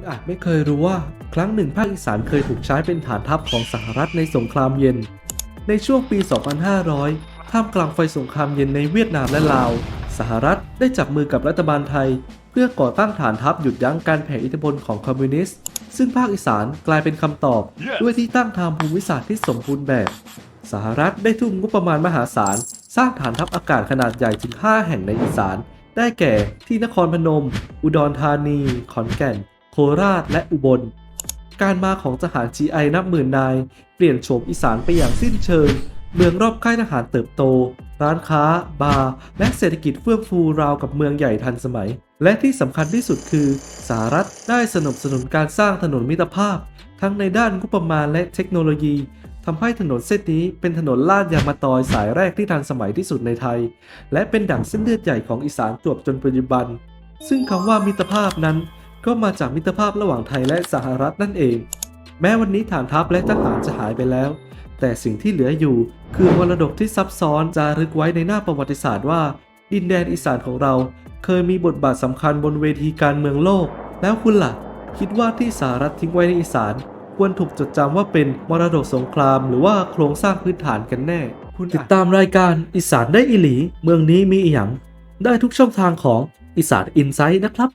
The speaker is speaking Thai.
ณอาจไม่เคยรู้ว่า ครั้งหนึ่งภาคอีสานเคยถูกใช้เป็นฐานทัพของสหรัฐในสงครามเย็น ในช่วงปี 2500 ท่ามกลางไฟสงครามเย็นในเวียดนามและลาว สหรัฐได้จับมือกับรัฐบาลไทย เพื่อก่อตั้งฐานทัพหยุดยั้งการแผ่อิทธิพลของคอมมิวนิสต์ ซึ่งภาคอีสานกลายเป็นคำตอบ ด้วยที่ตั้งทางภูมิศาสตร์ที่สมบูรณ์แบบ สหรัฐได้ทุ่มงบประมาณมหาศาล สร้างฐานทัพอากาศขนาดใหญ่ถึง 5 แห่งในอีสานได้แก่ที่นครพนม อุดรธานี ขอนแก่น โคราชและอุบล การมาของทหาร GI นับหมื่นนาย เปลี่ยนโฉมอีสานไปอย่างสิ้นเชิง เมืองรอบค่ายทหารเติบโต ร้านค้า บาร์ และเศรษฐกิจเฟื่องฟูราวกับเมืองใหญ่ทันสมัย และที่สำคัญที่สุดคือสหรัฐได้สนับสนุนการสร้างถนนมิตรภาพ ทั้งในด้านงบประมาณและเทคโนโลยีทำให้ถนนเส้นนี้เป็นถนนลาดยางมะตอยสายแรกที่ทันสมัยที่สุดในไทย และเป็นดั่งเส้นเลือดใหญ่ของอีสานจวบจนปัจจุบัน ซึ่งคำว่ามิตรภาพนั้น ก็มาจากมิตรภาพระหว่างไทยและสหรัฐนั่นเอง แม้วันนี้ฐานทัพและทหารจะหายไปแล้ว แต่สิ่งที่เหลืออยู่ คือมรดกที่ซับซ้อนจารึกไว้ในหน้าประวัติศาสตร์ว่า ดินแดนอีสานของเรา เคยมีบทบาทสำคัญบนเวทีการเมืองโลก แล้วคุณล่ะ คิดว่าที่สหรัฐทิ้งไว้ในอีสาน ควรถูกจดจำว่าเป็นมรดกสงคราม หรือว่าโครงสร้างพื้นฐานกันแน่คุณติดตามรายการอีสานได้อีหลี เมืองนี้มีอีหยังได้ทุกช่องทางของอีสานอินไซต์นะครับ